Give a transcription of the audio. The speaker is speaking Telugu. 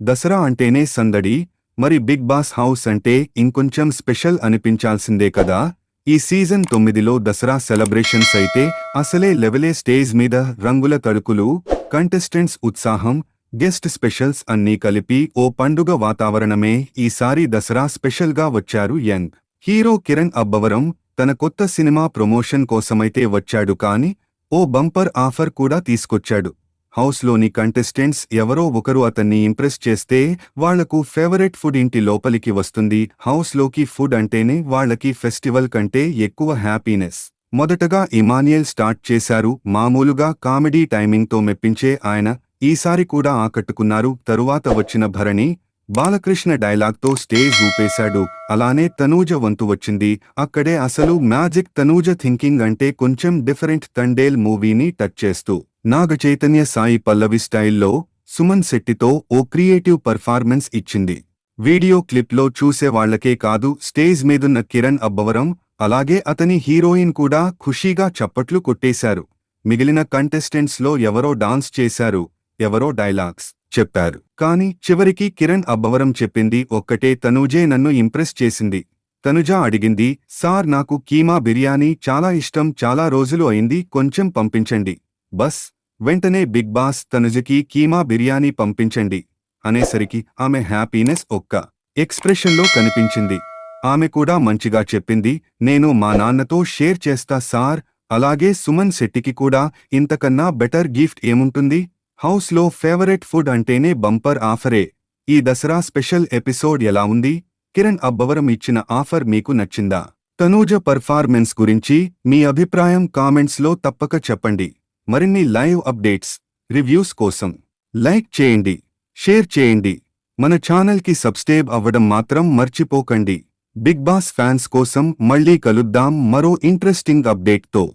దసరా అంటేనే సందడి మరి బిగ్ బాస్ హౌస్ అంటే ఇంకొంచెం స్పెషల్ అనిపించాల్సిందే కదా? ఈ సీజన్ తొమ్మిదిలో దసరా సెలబ్రేషన్స్ అయితే అసలే లెవెలే స్టేజ్ మీద రంగుల తడుకులు కంటెస్టెంట్స్ ఉత్సాహం గెస్ట్ స్పెషల్స్ అన్నీ కలిపి ఓ పండుగ వాతావరణమే ఈసారి దసరా స్పెషల్గా వచ్చారు యంగ్. హీరో కిరణ్ అబ్బవరం తన కొత్త సినిమా ప్రమోషన్ కోసమైతే వచ్చాడు కాని ఓ బంపర్ ఆఫర్ కూడా తీసుకొచ్చాడు. హౌస్లోని కంటెస్టెంట్స్ ఎవరో ఒకరు అతన్ని ఇంప్రెస్ చేస్తే వాళ్ళకు ఫేవరెట్ ఫుడ్ ఇంటి లోపలికి వస్తుంది. హౌస్లోకి ఫుడ్ అంటేనే వాళ్ళకి ఫెస్టివల్ కంటే ఎక్కువ హ్యాపీనెస్. మొదటగా ఇమానియల్ స్టార్ట్ చేశారు. మామూలుగా కామెడీ టైమింగ్తో మెప్పించే ఆయన ఈసారి కూడా ఆకట్టుకున్నారు. తరువాత వచ్చిన భరణి బాలకృష్ణ డైలాగ్తో స్టేజ్ ఊపేశాడు. అలానే తనూజ వంతు వచ్చింది. అక్కడే అసలు మ్యాజిక్ తనూజ థింకింగ్ అంటే కొంచెం డిఫరెంట్ తండేల్ మూవీని టచ్ చేస్తూ నాగ చైతన్య సాయి పల్లవి స్టైల్లో సుమన్ శెట్టితో ఓ క్రియేటివ్ పర్ఫార్మెన్స్ ఇచ్చింది. వీడియో క్లిప్లో చూసేవాళ్ళకే కాదు స్టేజ్ మీదున్న కిరణ్ అబ్బవరం అలాగే అతని హీరోయిన్ కూడా ఖుషీగా చప్పట్లు కొట్టేశారు. మిగిలిన కంటెస్టెంట్స్లో ఎవరో డాన్స్ చేశారు ఎవరో డైలాగ్స్ చెప్పారు. కాని చివరికి కిరణ్ అబ్బవరం చెప్పింది ఒక్కటే తనూజే నన్ను ఇంప్రెస్ చేసింది. తనుజ అడిగింది సార్ నాకు కీమా బిర్యానీ చాలా ఇష్టం చాలా రోజులు అయింది కొంచెం పంపించండి. బస్ వెంటనే బిగ్ బాస్ తనుజకి కీమా బిర్యానీ పంపించండి అనేసరికి ఆమె హ్యాపీనెస్ ఒక్క ఎక్స్ప్రెషన్లో కనిపించింది. ఆమె కూడా మంచిగా చెప్పింది నేను మా నాన్నతో షేర్ చేస్తా సార్ అలాగే సుమన్ శెట్టికి కూడా ఇంతకన్నా బెటర్ గిఫ్ట్ ఏముంటుంది? హౌస్లో ఫేవరెట్ ఫుడ్ అంటేనే బంపర్ ఆఫరే. ఈ దసరా స్పెషల్ ఎపిసోడ్ ఎలా ఉంది? కిరణ్ అబ్బవరం ఇచ్చిన ఆఫర్ మీకు నచ్చిందా? తనూజ పర్ఫార్మెన్స్ గురించి మీ అభిప్రాయం కామెంట్స్లో తప్పక చెప్పండి. మరిన్ని లైవ్ అప్డేట్స్ రివ్యూస్ కోసం లైక్ చేయండి షేర్ చేయండి. మన ఛానల్కి సబ్స్క్రైబ్ అవ్వడం మాత్రం మర్చిపోకండి. బిగ్ బాస్ ఫ్యాన్స్ కోసం మళ్ళీ కలుద్దాం మరో ఇంట్రెస్టింగ్ అప్డేట్తో.